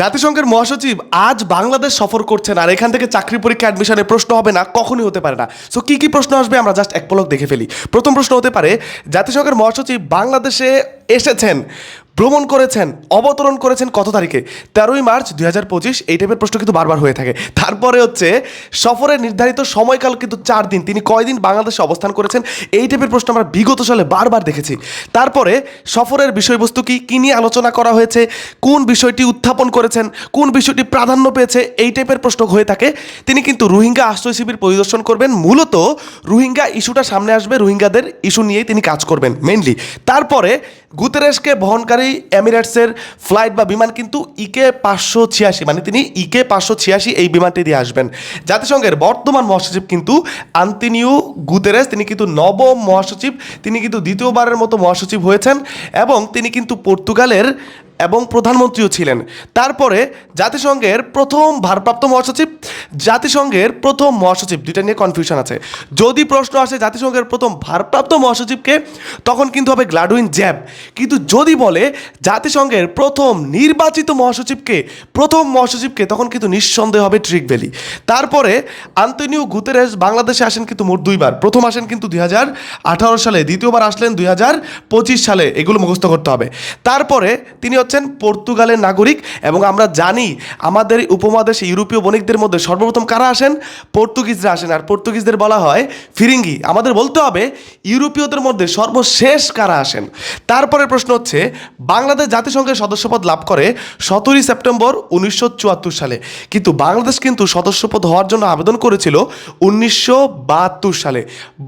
জাতিসংঘের মহাসচিব আজ বাংলাদেশ সফর করছেন আর এখান থেকে চাকরি পরীক্ষা অ্যাডমিশনের প্রশ্ন হবে না, কখনই হতে পারে না। সো কি কি প্রশ্ন আসবে আমরা জাস্ট এক পলক দেখে ফেলি। প্রথম প্রশ্ন হতে পারে, জাতিসংঘের মহাসচিব বাংলাদেশে এসেছেন। ভ্রমণ করেছেন, অবতরণ করেছেন কত তারিখে? তেরোই মার্চ দুই হাজার পঁচিশ, এই টাইপের প্রশ্ন কিন্তু বারবার হয়ে থাকে। তারপরে হচ্ছে, সফরের নির্ধারিত সময়কাল কিন্তু চার দিন। তিনি কয়দিন বাংলাদেশে অবস্থান করেছেন? এই টাইপের প্রশ্ন আমরা বিগত সালে বারবার দেখেছি। তারপরে, সফরের বিষয়বস্তু কি? কী নিয়ে আলোচনা করা হয়েছে? কোন বিষয়টি উত্থাপন করেছেন? কোন বিষয়টি প্রাধান্য পেয়েছে? এই টাইপের প্রশ্ন হয়ে থাকে। তিনি কিন্তু রোহিঙ্গা আশ্রয় শিবির পরিদর্শন করবেন। মূলত, রোহিঙ্গা ইস্যুটা সামনে আসবে। রোহিঙ্গাদের ইস্যু নিয়েই তিনি কাজ করবেন মেনলি তারপরে, গুতেরেশকে বহনকারী এমিরেটসের ফ্লাইট বা বিমান কিন্তু ইকে পাঁচশো ছিয়াশি মানে তিনি ইকে পাঁচশো ছিয়াশি এই বিমানটি দিয়ে আসবেন। জাতিসংঘের বর্তমান মহাসচিব কিন্তু আন্তিনিউ গুতেরেস, তিনি কিন্তু নবম মহাসচিব, তিনি কিন্তু দ্বিতীয়বারের মতো মহাসচিব হয়েছেন এবং তিনি কিন্তু পর্তুগালের এবং প্রধানমন্ত্রীও ছিলেন। তারপরে জাতিসংঘের প্রথম ভারপ্রাপ্ত মহাসচিব, জাতিসংঘের প্রথম মহাসচিব, দুইটা নিয়ে কনফিউশন আছে। যদি প্রশ্ন আসে জাতিসংঘের প্রথম ভারপ্রাপ্ত মহাসচিবকে, তখন কিন্তু হবে গ্লাডুইন জ্যাব। কিন্তু যদি বলে জাতিসংঘের প্রথম নির্বাচিত মহাসচিবকে, প্রথম মহাসচিবকে, তখন কিন্তু নিঃসন্দেহে হবে ট্রিক ভ্যালি। তারপরে আন্তনিও গুতেরেস বাংলাদেশে আসেন কিন্তু মোট দুইবার। প্রথম আসেন কিন্তু দুই হাজার আঠারো সালে, দ্বিতীয়বার আসলেন দুই হাজার পঁচিশ সালে। এগুলো মুখস্থ করতে হবে। তারপরে তিনি হচ্ছেন পর্তুগালের নাগরিক এবং আমরা জানি আমাদের উপমহাদেশে ইউরোপীয় বণিকদের মধ্যে সর্বপ্রথম কারা আসেন? পর্তুগিজরা আসেন। আর পর্তুগিজদের বলা হয় ফিরিঙ্গি। আমাদের বলতে হবে ইউরোপীয়দের মধ্যে সর্বশেষ কারা আসেন? তারপরের প্রশ্ন হচ্ছে, বাংলাদেশ জাতিসংঘের সদস্যপদ লাভ করে সতেরোই সেপ্টেম্বর উনিশশো চুয়াত্তর সালে। কিন্তু বাংলাদেশ কিন্তু সদস্যপদ হওয়ার জন্য আবেদন করেছিল উনিশশো বাহাত্তর সালে।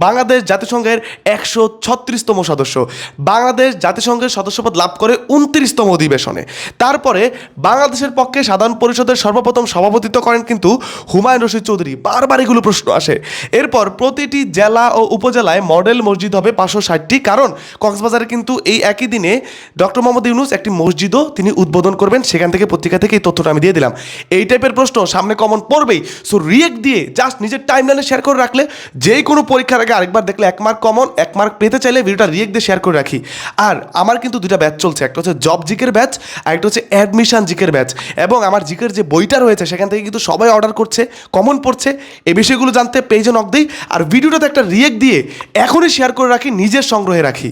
বাংলাদেশ জাতিসংঘের একশো ছত্রিশতম সদস্য। বাংলাদেশ জাতিসংঘের সদস্যপদ লাভ করে উনত্রিশতম অধিবেশনে। তারপরে বাংলাদেশের পক্ষে সাধারণ পরিষদের সর্বপ্রথম সভাপতিত্ব করেন কিন্তু হুমায়ুন রশিদ চৌধুরী। বারবার এগুলো প্রশ্ন আসে। এরপর প্রতিটি জেলা ও উপজেলায় মডেল মসজিদ হবে পাঁচশো ষাটটি। কারণ কক্সবাজারে কিন্তু এই একই দিনে ডক্টর মোহাম্মদ ইউনুস একটি মসজিদও তিনি উদ্বোধন করবেন। সেখান থেকে পত্রিকা থেকে এই তথ্যটা আমি দিয়ে দিলাম। এই টাইপের প্রশ্ন সামনে কমন পড়বেই। সো রিয়েক্ট দিয়ে জাস্ট নিজের টাইম লাইনে শেয়ার করে রাখলে যে কোনো পরীক্ষার আগে আরেকবার দেখলে এক মার্ক কমন এক মার্ক পেতে চাইলে ভিডিওটা রিয়েক্ট দিয়ে শেয়ার করে রাখি। আর আমার কিন্তু দুটা ব্যাচ চলছে। একটা হচ্ছে জব জিকের ব্যাচ আর একটা হচ্ছে অ্যাডমিশান জিকের ব্যাচ এবং আমার জিকের যে বইটা রয়েছে, সেখান থেকে কিন্তু সবাই অর্ডার করছে কমন পড়ছে। এ বিষয়গুলো জানতে পেজে নক দিই, আর ভিডিওটাতে একটা রিয়েক্ট দিয়ে এখনই শেয়ার করে রাখি, নিজের সংগ্রহে রাখি।